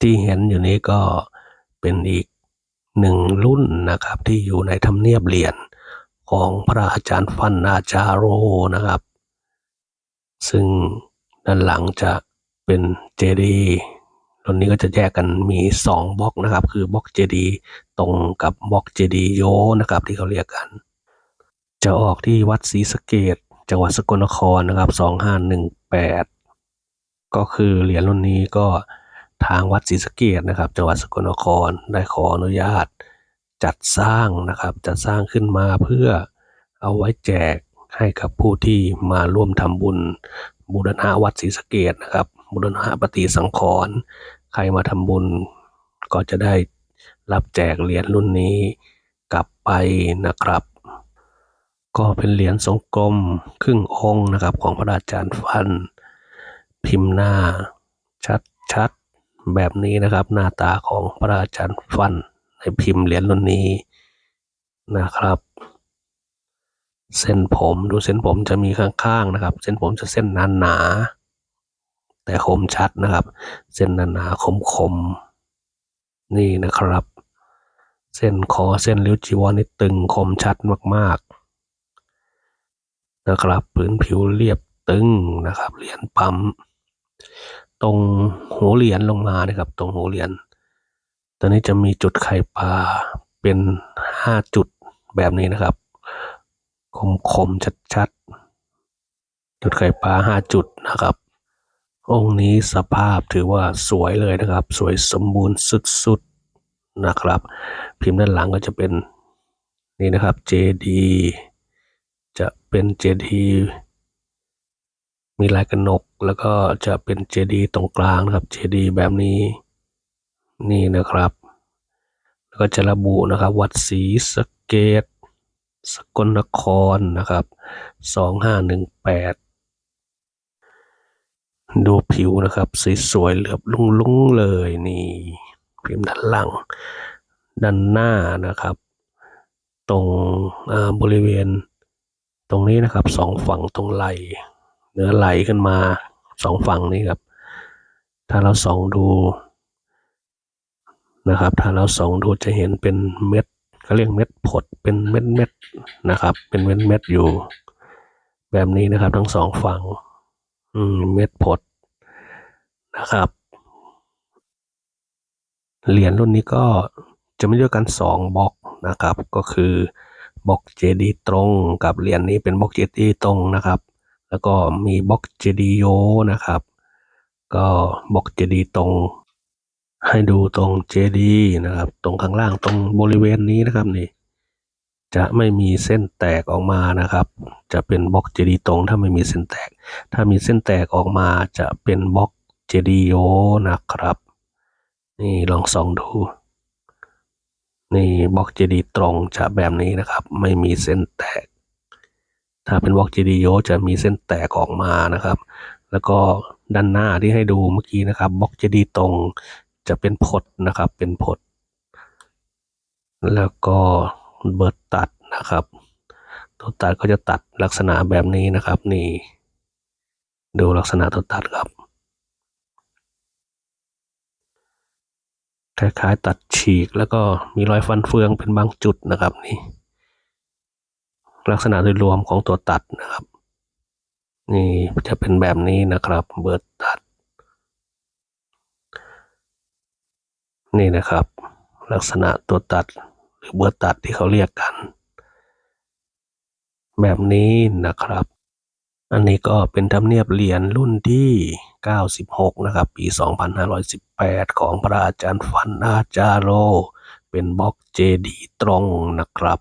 ที่เห็นอยู่นี้ก็เป็นอีกหนึ่งรุ่นนะครับ ที่อยู่ในทำเนียบเหรียญของพระอาจารย์ฟันอาจารโรนะครับ ซึ่งด้านหลังจะเป็นเจดีรุ่นนี้ก็จะแยกกันมีสองบล็อกนะครับ คือบล็อกเจดีตรงกับบล็อกเจดีโยนะครับ ที่เขาเรียกกัน จะออกที่วัดศรีสะเกดจังหวัดสกลนครนะครับสองห้าหนึ่งแปดก็คือเหรียญรุ่นนี้ก็ ทางวัดศรีสะเกดนะครับ จังหวัดสกลนครได้ขออนุญาตจัดสร้างนะครับ จัดสร้างขึ้นมาเพื่อเอาไว้แจกให้กับผู้ที่มาร่วมทำบุญ บูรณะวัดศรีสะเกดนะครับ บูรณะปฏิสังขรณ์ใครมาทำบุญก็จะได้รับแจกเหรียญรุ่นนี้กลับไปนะครับ ก็เป็นเหรียญทรงกลมครึ่งองค์นะครับ ของพระอาจารย์ฟัน พิมพ์หน้า ชัดชัด แบบนี้นะครับ หน้าตาของพระอาจารย์ฟันในพิมพ์เหรียญรุ่นนี้นะครับ เส้นผมดูเส้นผมจะมีข้างๆนะครับ เส้นผมจะเส้นหนาหนาๆแต่คมชัดนะครับ เส้นหนาหนาคมคมๆนี่นะครับ เส้นคอเส้นริ้วจีวรนี่ตึงคมชัดมากๆ นะครับพื้นผิวเรียบตึงนะครับเหรียญปั๊ม ตรงหูเหรียญลงมานะครับ ตรงหูเหรียญตอนนี้จะมีจุดไข่ปลาเป็นห้าจุดแบบนี้นะครับ คมคมชัดชัดๆ จุดไข่ปลาห้าจุดนะครับ องค์นี้สภาพถือว่าสวยเลยนะครับ สวยสมบูรณ์สุดๆนะครับ พิมพ์ด้านหลังก็จะเป็นนี่นะครับ JD จะเป็น JD มีลายกระหนกแล้วก็จะเป็น JD ตรงกลางนะครับ JD แบบนี้นี่นะครับ แล้วก็จะระบุนะครับ วัดศรีสะเกดสกลนครนะครับสองห้าหนึ่งแปดดูผิวนะครับสวยๆเหลือบลุ่งๆเลยนี่พิมพ์ด้านหลัง ด้านหน้านะครับ ตรงบริเวณตรงนี้นะครับสองฝั่งตรงไหล นือไหลขึ้นมาสองฝั่งนี้ครับ ถ้าเราส่องดูนะครับ ถ้าเราส่องดูจะเห็นเป็นเม็ดเขาเรียกเม็ดผดเป็นเม็ดเม็ดๆนะครับ เป็นเม็ดเม็ดๆอยู่ แบบนี้นะครับทั้งสองฝั่ง อืมเม็ดผดนะครับเหรียญรุ่นนี้ก็จะมีด้วยกันสองบล็อกนะครับ ก็คือบล็อกเจดีตรงกับเหรียญนี้เป็นบล็อกเจดีตรงนะครับ แล้วก็มีบล็อกเจดีโยนะครับ ก็บล็อกเจดีตรง ให้ดูตรงเจดีนะครับ ตรงข้างล่างตรงบริเวณนี้นะครับนี่จะไม่มีเส้นแตกออกมานะครับ จะเป็นบล็อกเจดีตรง ถ้าไม่มีเส้นแตก ถ้ามีเส้นแตกออกมาจะเป็นบล็อกเจดีโยนะครับ นี่ลองส่องดูนี่บล็อกเจดีตรงจะแบบนี้นะครับ ไม่มีเส้นแตก ถ้าเป็นบล็อกเจดีโยจะมีเส้นแตกออกมานะครับ แล้วก็ด้านหน้าที่ให้ดูเมื่อกี้นะครับบล็อกเจดีตรงจะเป็นผดนะครับเป็นผดแล้วก็เบิร์ตตัดนะครับ ตัวตัดก็จะตัดลักษณะแบบนี้นะครับ นี่ ดูลักษณะตัวตัดครับคล้ายๆตัดฉีกแล้วก็มีรอยฟันเฟืองเป็นบางจุดนะครับนี่ ลักษณะโดยรวมของตัวตัดนะครับ นี่จะเป็นแบบนี้นะครับ เบิร์ตตัด นี่นะครับ ลักษณะตัวตัดหรือเบิร์ตตัดที่เขาเรียกกัน แบบนี้นะครับ อันนี้ก็เป็นธรรมเนียบเหรียญรุ่นที่ 96 นะครับ ปี 2518 ของพระอาจารย์ฟันอาจารโร เป็นบล็อกเจดีตรงนะครับ